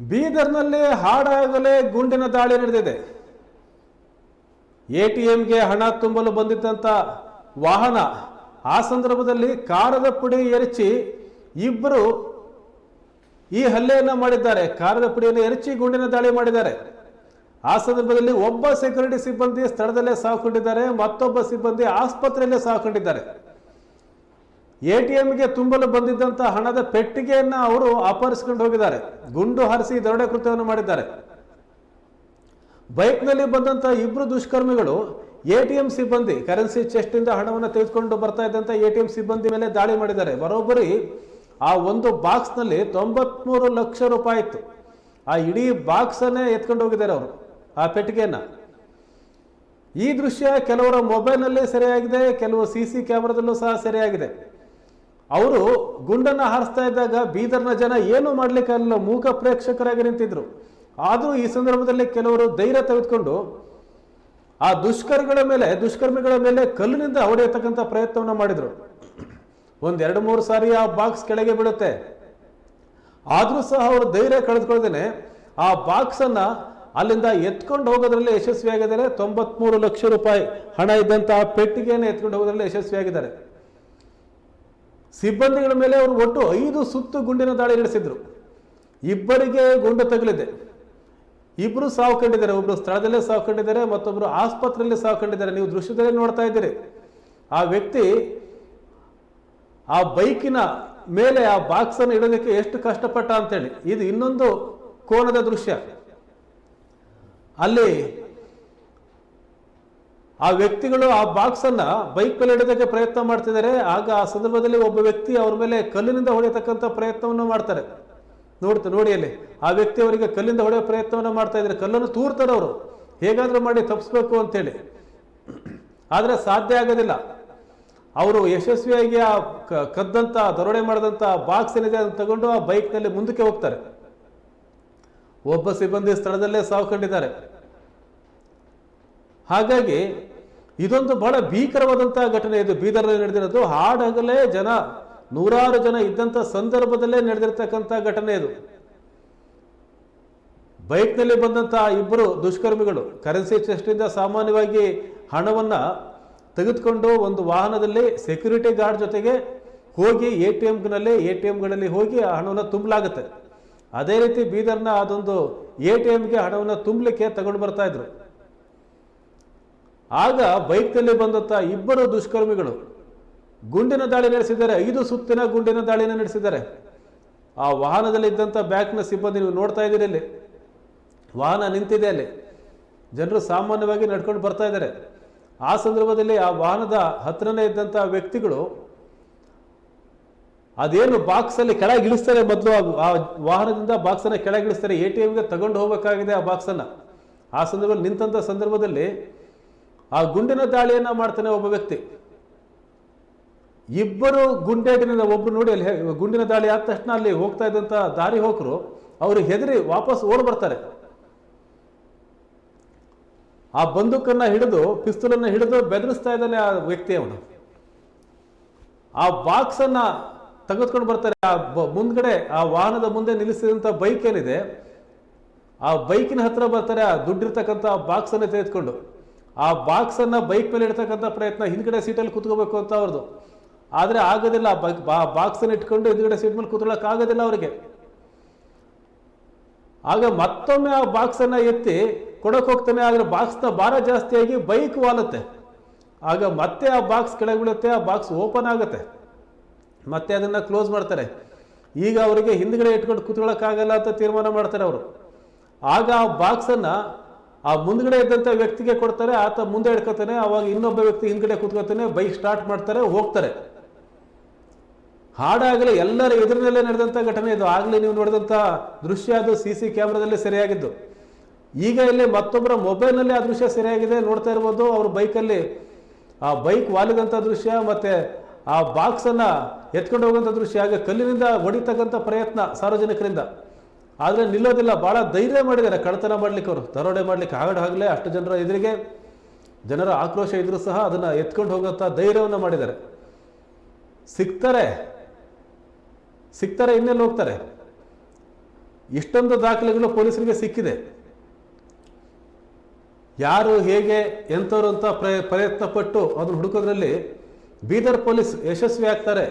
ಬೀದರ್ನಲ್ಲಿ ಹಾಡಾಗಲೇ ಗುಂಡಿನ ದಾಳಿ ನಡೆದಿದೆ. ಎ ಟಿ ಎಂಗೆ ಹಣ ತುಂಬಲು ಬಂದಿದ್ದಂಥ ವಾಹನ ಆ ಸಂದರ್ಭದಲ್ಲಿ ಕಾರದ ಪುಡಿ ಎರಚಿ ಇಬ್ಬರು ಈ ಹಲ್ಲೆಯನ್ನು ಮಾಡಿದ್ದಾರೆ. ಕಾರದ ಪುಡಿಯನ್ನು ಎರಚಿ ಗುಂಡಿನ ದಾಳಿ ಮಾಡಿದ್ದಾರೆ. ಆ ಸಂದರ್ಭದಲ್ಲಿ ಒಬ್ಬ ಸೆಕ್ಯೂರಿಟಿ ಸಿಬ್ಬಂದಿ ಸ್ಥಳದಲ್ಲೇ ಸಾಕೊಂಡಿದ್ದಾರೆ ಮತ್ತೊಬ್ಬ ಸಿಬ್ಬಂದಿ ಆಸ್ಪತ್ರೆಯಲ್ಲೇ ಸಾಕೊಂಡಿದ್ದಾರೆ ಎ ಟಿ ಎಂಗೆ ತುಂಬಲು ಬಂದಿದ್ದಂಥ ಹಣದ ಪೆಟ್ಟಿಗೆಯನ್ನ ಅವರು ಅಪಹರಿಸಿಕೊಂಡು ಹೋಗಿದ್ದಾರೆ. ಗುಂಡು ಹಾರಿಸಿ ದರೋಡೆ ಕೃತ್ಯವನ್ನು ಮಾಡಿದ್ದಾರೆ. ಬೈಕ್ನಲ್ಲಿ ಬಂದಂಥ ಇಬ್ಬರು ದುಷ್ಕರ್ಮಿಗಳು ಎ ಟಿ ಎಂ ಸಿಬ್ಬಂದಿ ಕರೆನ್ಸಿ ಚೆಸ್ಟಿಂದ ಹಣವನ್ನು ತೆಗೆದುಕೊಂಡು ಬರ್ತಾ ಇದ್ದಂಥ ಎ ಟಿ ಎಂ ಸಿಬ್ಬಂದಿ ಮೇಲೆ ದಾಳಿ ಮಾಡಿದ್ದಾರೆ. ಬರೋಬ್ಬರಿ ಆ ಒಂದು ಬಾಕ್ಸ್ನಲ್ಲಿ ತೊಂಬತ್ಮೂರು ಲಕ್ಷ ರೂಪಾಯಿ ಇತ್ತು. ಆ ಇಡೀ ಬಾಕ್ಸನ್ನೇ ಎತ್ಕೊಂಡು ಹೋಗಿದ್ದಾರೆ ಅವರು, ಆ ಪೆಟ್ಟಿಗೆಯನ್ನ. ಈ ದೃಶ್ಯ ಕೆಲವರ ಮೊಬೈಲ್ನಲ್ಲಿ ಸೆರೆಯಾಗಿದೆ, ಕೆಲವು ಸಿ ಸಿ ಕ್ಯಾಮ್ರಾದಲ್ಲೂ ಸಹ ಸೆರೆಯಾಗಿದೆ. ಅವರು ಗುಂಡನ್ನ ಹಾರಿಸ್ತಾ ಇದ್ದಾಗ ಬೀದರ್ನ ಜನ ಏನು ಅಲ್ಲ ಮೂಕ ಪ್ರೇಕ್ಷಕರಾಗಿ ನಿಂತಿದ್ರು. ಆದರೂ ಈ ಸಂದರ್ಭದಲ್ಲಿ ಕೆಲವರು ಧೈರ್ಯ ತೆಗೆದುಕೊಂಡು ಆ ದುಷ್ಕರ್ಮಿಗಳ ಮೇಲೆ ದುಷ್ಕರ್ಮಿಗಳ ಮೇಲೆ ಕಲ್ಲಿನಿಂದ ಹೊಡೆಯತಕ್ಕಂಥ ಪ್ರಯತ್ನವನ್ನು ಮಾಡಿದ್ರು. ಒಂದೆರಡು ಮೂರು ಸಾರಿ ಆ ಬಾಕ್ಸ್ ಕೆಳಗೆ ಬೀಳುತ್ತೆ. ಆದರೂ ಸಹ ಅವರು ಧೈರ್ಯ ಕಳೆದುಕೊಳ್ದೇನೆ ಆ ಬಾಕ್ಸ್ ಅನ್ನ ಅಲ್ಲಿಂದ ಎತ್ಕೊಂಡು ಹೋಗೋದ್ರಲ್ಲಿ ಯಶಸ್ವಿಯಾಗಿದ್ದಾರೆ. ತೊಂಬತ್ಮೂರು ಲಕ್ಷ ರೂಪಾಯಿ ಹಣ ಇದ್ದಂತ ಆ ಪೆಟ್ಟಿಗೆಯನ್ನು ಎತ್ಕೊಂಡು ಹೋಗೋದ್ರಲ್ಲಿ ಯಶಸ್ವಿಯಾಗಿದ್ದಾರೆ. ಸಿಬ್ಬಂದಿಗಳ ಮೇಲೆ ಅವರು ಒಟ್ಟು ಐದು ಸುತ್ತು ಗುಂಡಿನ ದಾಳಿ ನಡೆಸಿದ್ರು. ಇಬ್ಬರಿಗೆ ಗುಂಡು ತಗುಲಿದೆ. ಇಬ್ಬರು ಸಾವು ಕಂಡಿದ್ದಾರೆ ಒಬ್ಬರು ಸ್ಥಳದಲ್ಲೇ ಸಾವು ಕಂಡಿದ್ದಾರೆ ಮತ್ತೊಬ್ಬರು ಆಸ್ಪತ್ರೆಯಲ್ಲಿ ಸಾವು ಕಂಡಿದ್ದಾರೆ ನೀವು ದೃಶ್ಯದಲ್ಲೇ ನೋಡ್ತಾ ಇದ್ದೀರಿ. ಆ ವ್ಯಕ್ತಿ ಆ ಬೈಕಿನ ಮೇಲೆ ಆ ಬಾಕ್ಸ್ ಅನ್ನು ಇಡೋದಕ್ಕೆ ಎಷ್ಟು ಕಷ್ಟಪಟ್ಟ ಅಂತೇಳಿ. ಇದು ಇನ್ನೊಂದು ಕೋನದ ದೃಶ್ಯ. ಅಲ್ಲಿ ಆ ವ್ಯಕ್ತಿಗಳು ಆ ಬಾಕ್ಸ್ ಅನ್ನ ಬೈಕ್ ಮೇಲೆ ಇಡೋದಕ್ಕೆ ಪ್ರಯತ್ನ ಮಾಡ್ತಿದ್ದಾರೆ. ಆಗ ಆ ಸಂದರ್ಭದಲ್ಲಿ ಒಬ್ಬ ವ್ಯಕ್ತಿ ಅವ್ರ ಮೇಲೆ ಕಲ್ಲಿನಿಂದ ಹೊಡೆಯತಕ್ಕಂಥ ಪ್ರಯತ್ನವನ್ನು ಮಾಡ್ತಾರೆ. ನೋಡ್ತಾ, ನೋಡಿ ಅಲ್ಲಿ. ಆ ವ್ಯಕ್ತಿ ಅವರಿಗೆ ಕಲ್ಲಿಂದ ಹೊಡೆಯೋ ಪ್ರಯತ್ನವನ್ನು ಮಾಡ್ತಾ ಇದ್ದಾರೆ. ಕಲ್ಲನ್ನು ತೂರ್ತಾರೆ ಅವರು. ಹೇಗಾದ್ರೂ ಮಾಡಿ ತಪ್ಪಿಸ್ಬೇಕು ಅಂತೇಳಿ. ಆದರೆ ಸಾಧ್ಯ ಆಗೋದಿಲ್ಲ. ಅವರು ಯಶಸ್ವಿಯಾಗಿ ಆ ಕ- ಕದ್ದಂತ, ದರೋಡೆ ಮಾಡಿದಂಥ ಬಾಕ್ಸ್ ಏನಿದೆ ಅದನ್ನು ತಗೊಂಡು ಆ ಬೈಕ್ನಲ್ಲಿ ಮುಂದಕ್ಕೆ ಹೋಗ್ತಾರೆ. ಒಬ್ಬ ಸಿಬ್ಬಂದಿ ಸ್ಥಳದಲ್ಲೇ ಸಾವು ಕಂಡಿದ್ದಾರೆ. ಹಾಗಾಗಿ ಇದೊಂದು ಬಹಳ ಭೀಕರವಾದಂತಹ ಘಟನೆ ಇದು. ಬೀದರ್ನಲ್ಲಿ ನಡೆದಿರೋದು ಹಾಡಗಲೇ ಜನ, ನೂರಾರು ಜನ ಇದ್ದಂಥ ಸಂದರ್ಭದಲ್ಲೇ ನಡೆದಿರ್ತಕ್ಕಂಥ ಘಟನೆ ಇದು. ಬೈಕ್ನಲ್ಲಿ ಬಂದಂಥ ಇಬ್ಬರು ದುಷ್ಕರ್ಮಿಗಳು ಕರೆನ್ಸಿ ಚೆಸ್ಟಿಂದ ಸಾಮಾನ್ಯವಾಗಿ ಹಣವನ್ನ ತೆಗೆದುಕೊಂಡು ಒಂದು ವಾಹನದಲ್ಲಿ ಸೆಕ್ಯೂರಿಟಿ ಗಾರ್ಡ್ ಜೊತೆಗೆ ಹೋಗಿ ಎ ಟಿ ಎಂನಲ್ಲಿ, ಎ ಟಿ ಎಂಗಳಲ್ಲಿ ಹೋಗಿ ಆ ಹಣವನ್ನು ತುಂಬಲಾಗುತ್ತೆ. ಅದೇ ರೀತಿ ಬೀದರ್ನ ಅದೊಂದು ಎ ಟಿ ಎಂಗೆ ಹಣವನ್ನು ತುಂಬಲಿಕ್ಕೆ ತಗೊಂಡು ಬರ್ತಾ ಇದ್ರು. ಆಗ ಬೈಕ್ನಲ್ಲಿ ಬಂದಂಥ ಇಬ್ಬರು ದುಷ್ಕರ್ಮಿಗಳು ಗುಂಡಿನ ದಾಳಿ ನಡೆಸಿದ್ದಾರೆ. ಐದು ಸುತ್ತಿನ ಗುಂಡಿನ ದಾಳಿನ ನಡೆಸಿದ್ದಾರೆ. ಆ ವಾಹನದಲ್ಲಿ ಇದ್ದಂಥ ಬ್ಯಾಂಕ್ನ ಸಿಬ್ಬಂದಿ ನೀವು ನೋಡ್ತಾ ಇದ್ದೀರಿ ಅಲ್ಲಿ ವಾಹನ ನಿಂತಿದೆ ಅಲ್ಲಿ. ಜನರು ಸಾಮಾನ್ಯವಾಗಿ ನಡ್ಕೊಂಡು ಬರ್ತಾ ಇದ್ದಾರೆ. ಆ ಸಂದರ್ಭದಲ್ಲಿ ಆ ವಾಹನದ ಹತ್ರನೇ ಇದ್ದಂಥ ವ್ಯಕ್ತಿಗಳು ಅದೇನು ಬಾಕ್ಸ್ ಅಲ್ಲಿ ಕೆಳಗೆ ಇಳಿಸ್ತಾರೆ ಮೊದಲು ಆ ವಾಹನದಿಂದ ಬಾಕ್ಸ್ ಅನ್ನ ಕೆಳಗೆ ಇಳಿಸ್ತಾರೆ. ಎ ಟಿ ಎಮ್ಗೆ ತಗೊಂಡು ಹೋಗಬೇಕಾಗಿದೆ ಆ ಬಾಕ್ಸ್ ಅನ್ನ ಆ ಸಂದರ್ಭದಲ್ಲಿ ನಿಂತಂತ ಸಂದರ್ಭದಲ್ಲಿ ಆ ಗುಂಡಿನ ದಾಳಿಯನ್ನ ಮಾಡ್ತಾನೆ ಒಬ್ಬ ವ್ಯಕ್ತಿ. ಇಬ್ಬರು ಗುಂಡೇಟಿನಿಂದ ಒಬ್ರು ನೋಡಿ ಅಲ್ಲಿ ಗುಂಡಿನ ದಾಳಿ ಆದ ತಕ್ಷಣ ಅಲ್ಲಿ ಹೋಗ್ತಾ ಇದ್ದಂತ ದಾರಿ ಹೋಕರು ಅವರು ಹೆದರಿ ವಾಪಸ್ ಓಡ್ ಬರ್ತಾರೆ. ಆ ಬಂದೂಕನ್ನ ಹಿಡಿದು, ಪಿಸ್ತೂಲನ್ನು ಹಿಡಿದು ಬೆದರಿಸ್ತಾ ಇದ್ದಾನೆ ಆ ವ್ಯಕ್ತಿ ಅವನು. ಆ ಬಾಕ್ಸ್ ಅನ್ನ ತೆಗೆದುಕೊಂಡು ಬರ್ತಾರೆ. ಆ ಮುಂದ್ಗಡೆ, ಆ ವಾಹನದ ಮುಂದೆ ನಿಲ್ಲಿಸಿದಂಥ ಬೈಕ್ ಏನಿದೆ, ಆ ಬೈಕಿನ ಹತ್ರ ಬರ್ತಾರೆ, ಆ ದುಡ್ಡಿರ್ತಕ್ಕಂಥ ಬಾಕ್ಸ್ ಅನ್ನ ತೆಗೆದುಕೊಂಡು. ಆ ಬಾಕ್ಸನ್ನು ಬೈಕ್ ಮೇಲೆ ಇಡ್ತಕ್ಕಂಥ ಪ್ರಯತ್ನ ಹಿಂದ್ಗಡೆ ಸೀಟಲ್ಲಿ ಕೂತ್ಕೋಬೇಕು ಅಂತ ಅವ್ರದ್ದು ಆದರೆ ಆಗೋದಿಲ್ಲ, ಆ ಬೈಕ್ ಬಾ ಬಾಕ್ಸ್ ಅನ್ನ ಇಟ್ಕೊಂಡು ಹಿಂದ್ಗಡೆ ಸೀಟ್ ಮೇಲೆ ಕೂತ್ಕೊಳ್ಳೋಕೆ ಆಗೋದಿಲ್ಲ ಅವರಿಗೆ. ಆಗ ಮತ್ತೊಮ್ಮೆ ಆ ಬಾಕ್ಸನ್ನು ಎತ್ತಿ ಕೊಡೋಕೆ ಹೋಗ್ತಾನೆ, ಆದರೆ ಬಾಕ್ಸ್ನ ಭಾರ ಜಾಸ್ತಿಯಾಗಿ ಬೈಕ್ ವಾಲುತ್ತೆ. ಆಗ ಮತ್ತೆ ಆ ಬಾಕ್ಸ್ ಕೆಳಗೆ ಬೀಳುತ್ತೆ, ಆ ಬಾಕ್ಸ್ ಓಪನ್ ಆಗುತ್ತೆ. ಮತ್ತೆ ಅದನ್ನು ಕ್ಲೋಸ್ ಮಾಡ್ತಾರೆ. ಈಗ ಅವರಿಗೆ ಹಿಂದ್ಗಡೆ ಇಟ್ಕೊಂಡು ಕೂತ್ಕೊಳ್ಳೋಕ್ಕಾಗಲ್ಲ ಅಂತ ತೀರ್ಮಾನ ಮಾಡ್ತಾರೆ ಅವರು. ಆಗ ಆ ಬಾಕ್ಸನ್ನು ಆ ಮುಂದ್ಗಡೆ ಇದ್ದಂಥ ವ್ಯಕ್ತಿಗೆ ಕೊಡ್ತಾರೆ, ಆತ ಮುಂದೆ ಇಟ್ಕೋತಾನೆ ಅವಾಗ ಇನ್ನೊಬ್ಬ ವ್ಯಕ್ತಿ ಹಿಂದ್ಗಡೆ ಕೂತ್ಕೋತಾನೆ, ಬೈಕ್ ಸ್ಟಾರ್ಟ್ ಮಾಡ್ತಾರೆ, ಹೋಗ್ತಾರೆ. ಹಾಡಾಗಲಿ ಎಲ್ಲರ ಎದುರಿನಲ್ಲೇ ನಡೆದಂಥ ಘಟನೆ ಇದು. ಆಗಲೇ ನೀವು ನೋಡಿದಂಥ ದೃಶ್ಯ ಅದು ಸಿ ಸಿ ಕ್ಯಾಮ್ರಾದಲ್ಲಿ ಸೆರೆಯಾಗಿದ್ದು. ಈಗ ಇಲ್ಲಿ ಮತ್ತೊಬ್ಬರ ಮೊಬೈಲ್ನಲ್ಲಿ ಆ ದೃಶ್ಯ ಸೆರೆಯಾಗಿದೆ. ನೋಡ್ತಾ ಇರ್ಬೋದು, ಅವ್ರ ಬೈಕಲ್ಲಿ, ಆ ಬೈಕ್ ವಾಲಿದಂಥ ದೃಶ್ಯ ಮತ್ತೆ ಆ ಬಾಕ್ಸ್ ಅನ್ನ ಎತ್ಕೊಂಡು ಹೋಗುವಂಥ ದೃಶ್ಯ. ಆಗ ಕಲ್ಲಿನಿಂದ ಹೊಡಿತಕ್ಕಂಥ ಪ್ರಯತ್ನ ಸಾರ್ವಜನಿಕರಿಂದ. ಆದರೆ ನಿಲ್ಲೋದಿಲ್ಲ ಭಾಳ ಧೈರ್ಯ ಮಾಡಿದ್ದಾರೆ. ಕಳ್ಳತನ ಮಾಡ್ಲಿಕ್ಕೆ ಅವರು, ದರೋಡೆ ಮಾಡ್ಲಿಕ್ಕೆ ಆಗಡ ಆಗಲೇ ಅಷ್ಟು ಜನರ ಎದುರಿಗೆ ಜನರ ಆಕ್ರೋಶ ಇದ್ರೂ ಸಹ ಅದನ್ನ ಎತ್ಕೊಂಡು ಹೋಗುವಂಥ ಧೈರ್ಯವನ್ನು ಮಾಡಿದ್ದಾರೆ. ಸಿಗ್ತಾರೆ ಸಿಗ್ತಾರೆ, ಇನ್ನೆಲ್ಲಿ ಹೋಗ್ತಾರೆ? ಇಷ್ಟೊಂದು ದಾಖಲೆಗಳು ಪೊಲೀಸರಿಗೆ ಸಿಕ್ಕಿದೆ. ಯಾರು ಹೇಗೆ ಎಂಥವ್ರು ಅಂತ ಪ್ರಯತ್ನಪಟ್ಟು ಪ್ರಯತ್ನ ಪಟ್ಟು ಅದನ್ನು ಹುಡುಕೋದ್ರಲ್ಲಿ ಬೀದರ್ ಪೊಲೀಸ್ ಯಶಸ್ವಿ ಆಗ್ತಾರೆ